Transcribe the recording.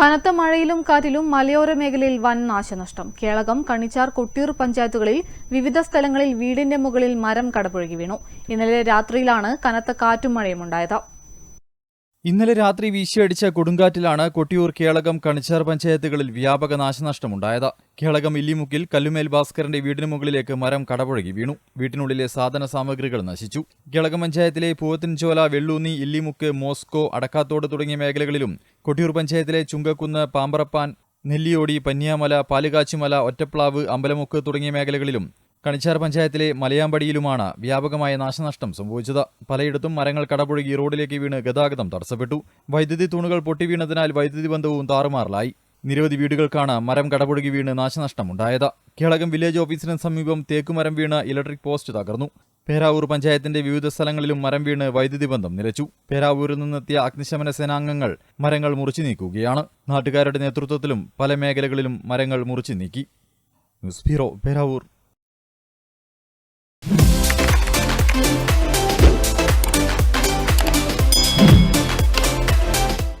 കനത്ത മഴയിലും കാറ്റിലും മലയോര മേഖലയിൽ വൻ നാശനഷ്ടം. കേളകം കണിച്ചാർ കൊട്ടിയൂർ പഞ്ചായത്തുകളിൽ വിവിധ സ്ഥലങ്ങളിൽ വീടിന്റെ മുകളിൽ മരം കടപുഴകി വീണു. ഇന്നലെ രാത്രിയിലാണ് കനത്ത കാറ്റും മഴയും ഉണ്ടായത്. ഇന്നലെ രാത്രി വീശിയടിച്ച കൊടുങ്കാറ്റിലാണ് കൊട്ടിയൂർ കേളകം കണിച്ചാർ പഞ്ചായത്തുകളിൽ വ്യാപക നാശനഷ്ടമുണ്ടായത്. കേളകം ഇല്ലിമുക്കിൽ കല്ലുമേൽ ഭാസ്കറിന്റെ വീടിന് മുകളിലേക്ക് മരം കടപുഴകി വീണു. വീട്ടിനുള്ളിലെ സാധന സാമഗ്രികൾ നശിച്ചു. കേളകം പഞ്ചായത്തിലെ പൂവത്തിൻചോല വെള്ളൂന്നി ഇല്ലിമുക്ക് മോസ്കോ അടക്കാത്തോട് തുടങ്ങിയ മേഖലകളിലും കൊട്ടിയൂർ പഞ്ചായത്തിലെ ചുങ്കക്കുന്ന് പാമ്പറപ്പാൻ നെല്ലിയോടി പന്നിയാമല പാലുകാച്ചിമല ഒറ്റപ്ലാവ് അമ്പലമുക്ക് തുടങ്ങിയ മേഖലകളിലും കണിച്ചാർ പഞ്ചായത്തിലെ മലയാമ്പടിയിലുമാണ് വ്യാപകമായ നാശനഷ്ടം സംഭവിച്ചത്. പലയിടത്തും മരങ്ങൾ കടപുഴകി റോഡിലേക്ക് വീണ് ഗതാഗതം തടസ്സപ്പെട്ടു. വൈദ്യുതി തൂണുകൾ പൊട്ടിവീണതിനാൽ വൈദ്യുതി ബന്ധവും താറുമാറിലായി. നിരവധി വീടുകൾക്കാണ് മരം കടപുഴകി വീണ് നാശനഷ്ടമുണ്ടായത്. കേളകം വില്ലേജ് ഓഫീസിന് സമീപം തേക്കുമരം വീണ് ഇലക്ട്രിക് പോസ്റ്റ് തകർന്നു. പേരാവൂർ പഞ്ചായത്തിന്റെ വിവിധ സ്ഥലങ്ങളിലും മരം വീണ് വൈദ്യുതി ബന്ധം നിലച്ചു. പേരാവൂരിൽ നിന്നെത്തിയ അഗ്നിശമന സേനാംഗങ്ങൾ മരങ്ങൾ മുറിച്ചു നീക്കുകയാണ്. നാട്ടുകാരുടെ നേതൃത്വത്തിലും പല മേഖലകളിലും മരങ്ങൾ മുറിച്ചു നീക്കി. News bureau Peravoor.